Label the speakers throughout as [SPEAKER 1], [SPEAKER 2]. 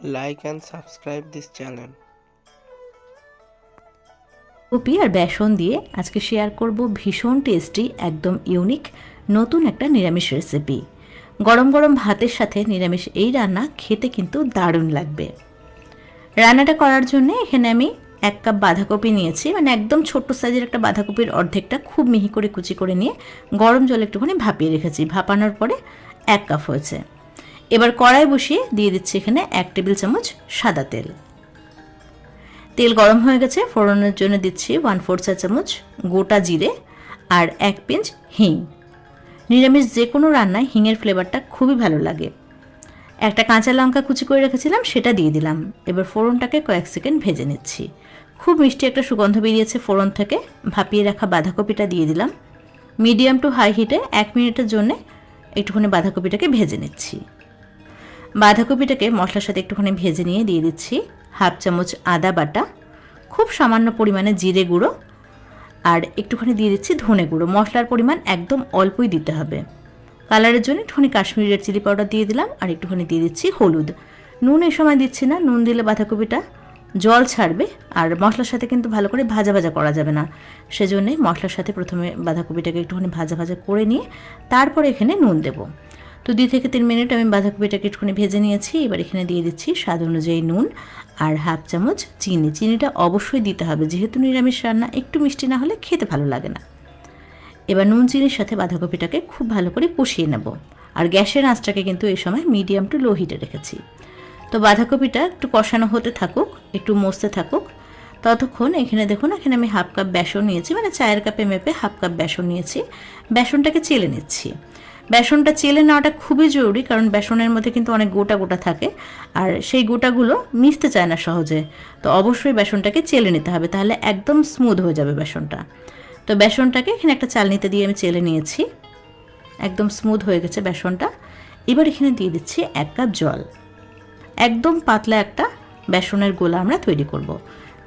[SPEAKER 1] like and subscribe this channel.
[SPEAKER 2] কপি আর বেসন দিয়ে আজকে শেয়ার করব ভীষণ টেস্টি একদম ইউনিক নতুন একটা নিরামিষ রেসিপি গরম গরম ভাতের সাথে নিরামিষ এই রান্না খেতে কিন্তু দারুণ লাগবে। রান্নাটা করার জন্য এখানে আমি এক কাপ বাঁধাকপি নিয়েছি মানে একদম ছোট্ট সাইজের একটা বাঁধাকপির অর্ধেকটা খুব মিহি করে কুচি করে নিয়ে গরম জল একটুখানি ভাপিয়ে রেখেছি। ভাপানোর পরে এক কাপ হয়েছে। এবার কড়াই বসিয়ে দিয়ে দিচ্ছি এখানে এক টেবিল চামচ সাদা তেল। তেল গরম হয়ে গেছে, ফোড়নের জন্য দিচ্ছি ওয়ান ফোর চা চামচ গোটা জিরে আর এক পিঞ্চ হিং। নিরামিষ যে কোনো রান্নায় হিঙের ফ্লেভারটা খুবই ভালো লাগে। একটা কাঁচা লঙ্কা কুচি করে রেখেছিলাম, সেটা দিয়ে দিলাম। এবার ফোড়নটাকে কয়েক সেকেন্ড ভেজে নিচ্ছি। খুব মিষ্টি একটা সুগন্ধ বেরিয়েছে ফোড়ন থেকে। ভাপিয়ে রাখা বাঁধাকপিটা দিয়ে দিলাম। মিডিয়াম টু হাই হিটে এক মিনিটের জন্য একটুখানি বাঁধাকপিটাকে ভেজে নিচ্ছি। বাঁধাকপিটাকে মশলার সাথে একটুখানি ভেজে নিয়ে দিয়ে দিচ্ছি হাফ চামচ আদা বাটা, খুব সামান্য পরিমাণে জিরে গুঁড়ো আর একটুখানি দিয়ে দিচ্ছি ধনে গুঁড়ো। মশলার পরিমাণ একদম অল্পই দিতে হবে। কালারের জন্য একটুখানি কাশ্মীরি রেড চিলি পাউডার দিয়ে দিলাম আর একটুখানি দিয়ে দিচ্ছি হলুদ। নুন এই সময় দিচ্ছি না, নুন দিলে বাঁধাকপিটা জল ছাড়বে আর মশলার সাথে কিন্তু ভালো করে ভাজা ভাজা করা যাবে না। সেজন্যই মশলার সাথে প্রথমে বাঁধাকপিটাকে একটুখানি ভাজা ভাজা করে নিয়ে তারপরে এখানে নুন দেবো। তো দুই থেকে তিন মিনিট আমি বাঁধাকপিটাকে একটুখানি ভেজে নিয়েছি, এবার এখানে দিয়ে দিচ্ছি স্বাদ অনুযায়ী নুন আর হাফ চামচ চিনি। চিনিটা অবশ্যই দিতে হবে, যেহেতু নিরামিষ রান্না, একটু মিষ্টি না হলে খেতে ভালো লাগে না। এবার নুন, চিনির সাথে বাঁধাকপিটাকে খুব ভালো করে কষিয়ে নেব। আর গ্যাসের আঁচটাকে কিন্তু এই সময় মিডিয়াম টু লো হিটে রেখেছি। তো বাঁধাকপিটা একটু কষানো হতে থাকুক, একটু মস্তে থাকুক, ততক্ষণ এখানে দেখুন, এখানে আমি হাফ কাপ বেসন নিয়েছি মানে চায়ের কাপে মেপে হাফ কাপ বেসন নিয়েছি। বেসনটাকে চেলে নিচ্ছি। বেসনটা চেলে নেওয়াটা খুবই জরুরি, কারণ বেসনের মধ্যে কিন্তু অনেক গোটা গোটা থাকে। আর সেই গোটাগুলো মিশতে চায় না সহজে। তো অবশ্যই বেসনটাকে চেলে নিতে হবে, তাহলে একদম স্মুথ হয়ে যাবে বেসনটা। তো বেসনটাকে এখানে একটা চালনিতে দিয়ে আমি চেলে নিয়েছি। একদম স্মুথ হয়ে গেছে বেসনটা। এবার এখানে দিয়ে দিচ্ছি এক কাপ জল। একদম পাতলা একটা বেসনের গোলা আমরা তৈরি করব।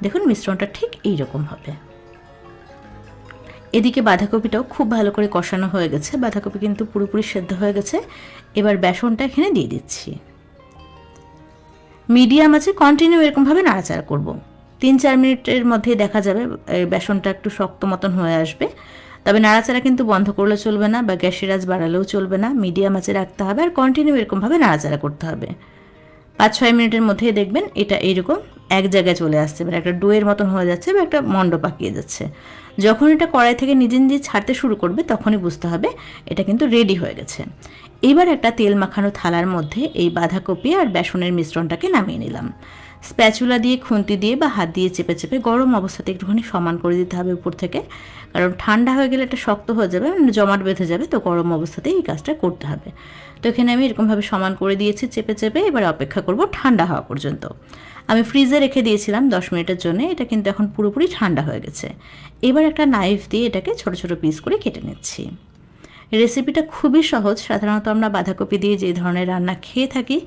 [SPEAKER 2] দেখুন, মিশ্রণটা ঠিক এই রকম হবে। এদিকে বাঁধাকপিটাও খুব ভালো করে কষানো হয়ে গেছে। বাঁধাকপি কিন্তু পুরোপুরি সেদ্ধ হয়ে গেছে। এবার বেসনটা এখানে দিয়ে দিচ্ছি। মিডিয়াম আছে কন্টিনিউ এরকমভাবে নাড়াচাড়া করব। তিন চার মিনিটের মধ্যেই দেখা যাবে বেসনটা একটু শক্ত মতন হয়ে আসবে। তবে নাড়াচাড়া কিন্তু বন্ধ করলে চলবে না বা গ্যাসের আঁচ বাড়ালেও চলবে না। মিডিয়াম আঁচে রাখতে হবে আর কন্টিনিউ এরকমভাবে নাড়াচাড়া করতে হবে। পাঁচ ছয় মিনিটের মধ্যেই দেখবেন এটা এইরকম এক জায়গায় চলে আসছে। মানে একটা ডোয়ের মতন হয়ে যাচ্ছে বা একটা মণ্ড পাকিয়ে যাচ্ছে। যখন এটা কড়াই থেকে নিজে নিজে ছাড়তে শুরু করবে, তখনই বুঝতে হবে এটা কিন্তু রেডি হয়ে গেছে। এবার একটা তেল মাখানো থালার মধ্যে এই বাঁধাকপি আর বেসনের মিশ্রণটাকে নামিয়ে নিলাম। স্প্যাচুলা দিয়ে, খুন্তি দিয়ে বা হাত দিয়ে চেপে চেপে গরম অবস্থাতে একটুখানি সমান করে দিতে হবে উপর থেকে। কারণ ঠান্ডা হয়ে গেলে এটা শক্ত হয়ে যাবে মানে জমাট বেঁধে যাবে, তো গরম অবস্থাতেই এই কাজটা করতে হবে। তো এখানে আমি এরকমভাবে সমান করে দিয়েছি চেপে চেপে, এবার অপেক্ষা করব ঠান্ডা হওয়া পর্যন্ত। আমি ফ্রিজে রেখে দিয়েছিলাম দশ মিনিটের জন্য, এটা কিন্তু এখন পুরোপুরি ঠান্ডা হয়ে গেছে। এবার একটা নাইফ দিয়ে এটাকে ছোট ছোট পিস করে কেটে নিচ্ছি। রেসিপিটা খুবই সহজ, সাধারণত আমরা বাঁধাকপি দিয়ে যে ধরনের রান্না খেয়ে থাকি,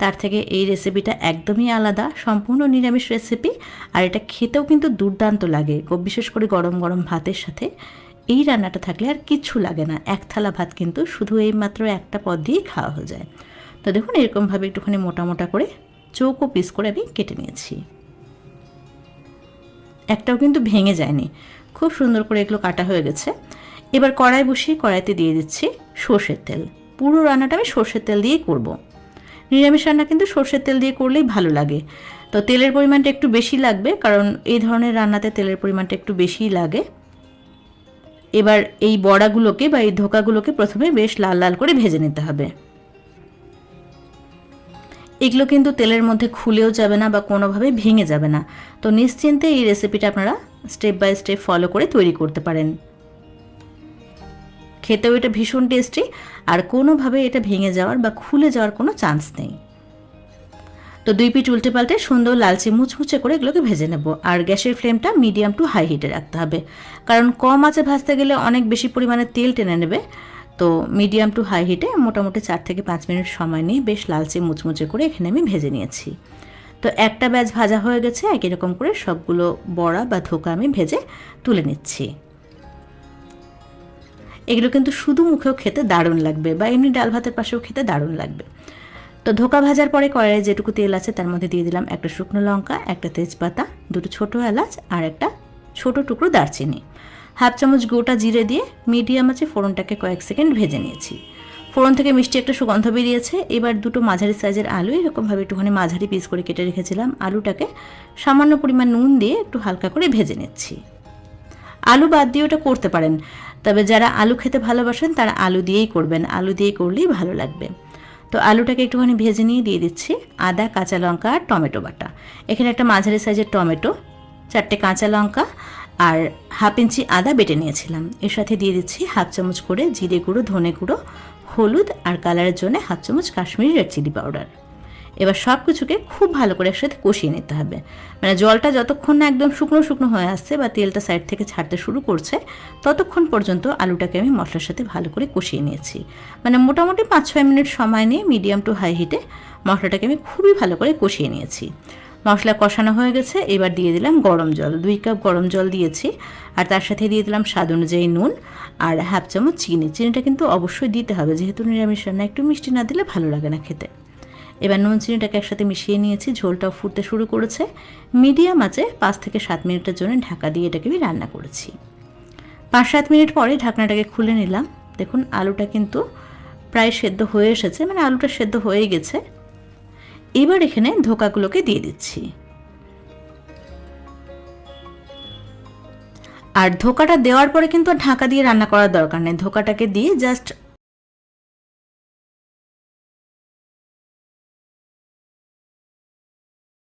[SPEAKER 2] তার থেকে এই রেসিপিটা একদমই আলাদা, সম্পূর্ণ নিরামিষ রেসিপি আর এটা খেতেও কিন্তু দুর্দান্ত লাগে বিশেষ করে গরম গরম ভাতের সাথে। এই রান্নাটা থাকলে আর কিচ্ছু লাগে না, এক থালা ভাত কিন্তু শুধু এই মাত্র একটা পদ দিয়েই খাওয়া হয়ে যায়। তো দেখুন, এরকমভাবে একটুখানি মোটা মোটা করে চৌকো পিস করে আমি কেটে নিয়েছি। একটাও কিন্তু ভেঙে যায়নি। খুব সুন্দর করে এগুলো কাটা হয়ে গেছে। এবার কড়াই বসিয়ে কড়াইতে দিয়ে দিচ্ছি সর্ষের তেল। পুরো রান্নাটা আমি সর্ষের তেল দিয়েই করব। নিরামিষ রান্না কিন্তু সর্ষের তেল দিয়ে করলেই ভালো লাগে। তো তেলের পরিমাণটা একটু বেশি লাগবে, কারণ এই ধরনের রান্নাতে তেলের পরিমাণটা একটু বেশিই লাগে। এবার এই বড়াগুলোকে বা এই ধোকাগুলোকে প্রথমে বেশ লাল লাল করে ভেজে নিতে হবে। এগুলো কিন্তু তেলের মধ্যে খুলেও যাবে না বা কোনোভাবে ভেঙে যাবে না। তো নিশ্চিন্তে এই রেসিপিটা আপনারা স্টেপ বাই স্টেপ ফলো করে তৈরি করতে পারেন। খেতেও এটা ভীষণ টেস্টি আর কোনোভাবে এটা ভেঙে যাওয়ার বা খুলে যাওয়ার কোনো চান্স নেই। তো দুই পিঠ উল্টে পাল্টে সুন্দর লালচে মুচমুচে করে এগুলোকে ভেজে নেব। আর গ্যাসের ফ্লেমটা মিডিয়াম টু হাই হিটে রাখতে হবে। কারণ কম আঁচে ভাজতে গেলে অনেক বেশি পরিমাণে তেল টেনে নেবে। তো মিডিয়াম টু হাই হিটে মোটামুটি চার থেকে পাঁচ মিনিট সময় নিয়ে বেশ লালচে মুচমুচে করে এখানে আমি ভেজে নিয়েছি। তো একটা ব্যাচ ভাজা হয়ে গেছে, একই রকম করে সবগুলো বড়া বা ধোকা আমি ভেজে তুলে নিচ্ছি। এগুলো কিন্তু শুধু মুখেও খেতে দারুণ লাগবে বা এমনি ডাল ভাতের পাশেও খেতে দারুণ লাগবে। তো ধোকা ভাজার পরে কড়াইয়ে যেটুকু তেল আছে তার মধ্যে দিয়ে দিলাম একটা শুকনো লঙ্কা, একটা তেজপাতা, দুটো ছোটো এলাচ আর একটা ছোটো টুকরো দারচিনি। হাফ চামচ গোটা জিরে দিয়ে মিডিয়াম আছে ফোড়নটাকে কয়েক সেকেন্ড ভেজে নিয়েছি। ফোড়ন থেকে মিষ্টি একটা সুগন্ধ বেরিয়েছে। এবার দুটো মাঝারি সাইজের আলু, এরকমভাবে একটুখানি মাঝারি পিস করে কেটে রেখেছিলাম। আলুটাকে সামান্য পরিমাণ নুন দিয়ে একটু হালকা করে ভেজে নিচ্ছি। আলু বাদ দিয়ে ওটা করতে পারেন, তবে যারা আলু খেতে ভালোবাসেন তারা আলু দিয়েই করবেন। আলু দিয়ে করলেই ভালো লাগবে। তো আলুটাকে একটুখানি ভেজে নিয়ে দিয়ে দিচ্ছি আদা, কাঁচা লঙ্কা আর টমেটো বাটা। এখানে একটা মাঝারি সাইজের টমেটো, চারটে কাঁচা লঙ্কা আর হাফ ইঞ্চি আদা বেটে নিয়েছিলাম। এর সাথে দিয়ে দিচ্ছি হাফ চামচ করে জিরে গুঁড়ো, ধনে গুঁড়ো, হলুদ আর কালারের জন্য হাফ চামচ কাশ্মীরি রেড চিলি পাউডার। এবার সব কিছুকে খুব ভালো করে একসাথে কষিয়ে নিতে হবে। মানে জলটা যতক্ষণ না একদম শুকনো শুকনো হয়ে আসছে বা তেলটা সাইড থেকে ছাড়তে শুরু করছে, ততক্ষণ পর্যন্ত আলুটাকে আমি মশলার সাথে ভালো করে কষিয়ে নিয়েছি। মানে মোটামুটি পাঁচ ছয় মিনিট সময় নিয়ে মিডিয়াম টু হাই হিটে মশলাটাকে আমি খুবই ভালো করে কষিয়ে নিয়েছি। মশলা কষানো হয়ে গেছে, এবার দিয়ে দিলাম গরম জল। দুই কাপ গরম জল দিয়েছি, আর তার সাথে দিয়ে দিলাম স্বাদ অনুযায়ী নুন আর হাফ চামচ চিনি। চিনিটা কিন্তু অবশ্যই দিতে হবে, যেহেতু নিরামিষ রান্না, একটু মিষ্টি না দিলে ভালো লাগে না খেতে। এবার নুন চিনিটাকে একসাথে মিশিয়ে নিয়েছি, ঝোলটাও ফুটতে শুরু করেছে। মিডিয়াম আছে পাঁচ থেকে সাত মিনিটের জন্য ঢাকা দিয়ে এটাকে আমি রান্না করেছি। পাঁচ সাত মিনিট পরে ঢাকনাটাকে খুলে নিলাম। দেখুন, আলুটা কিন্তু প্রায় সেদ্ধ হয়ে এসেছে মানে আলুটা সেদ্ধ হয়ে গেছে। এবার এখানে ধোকাগুলোকে দিয়ে দিচ্ছি। আর ধোকাটা দেওয়ার পরে কিন্তু ঢাকা দিয়ে রান্না করার দরকার নেই। ধোকাটাকে দিয়ে জাস্ট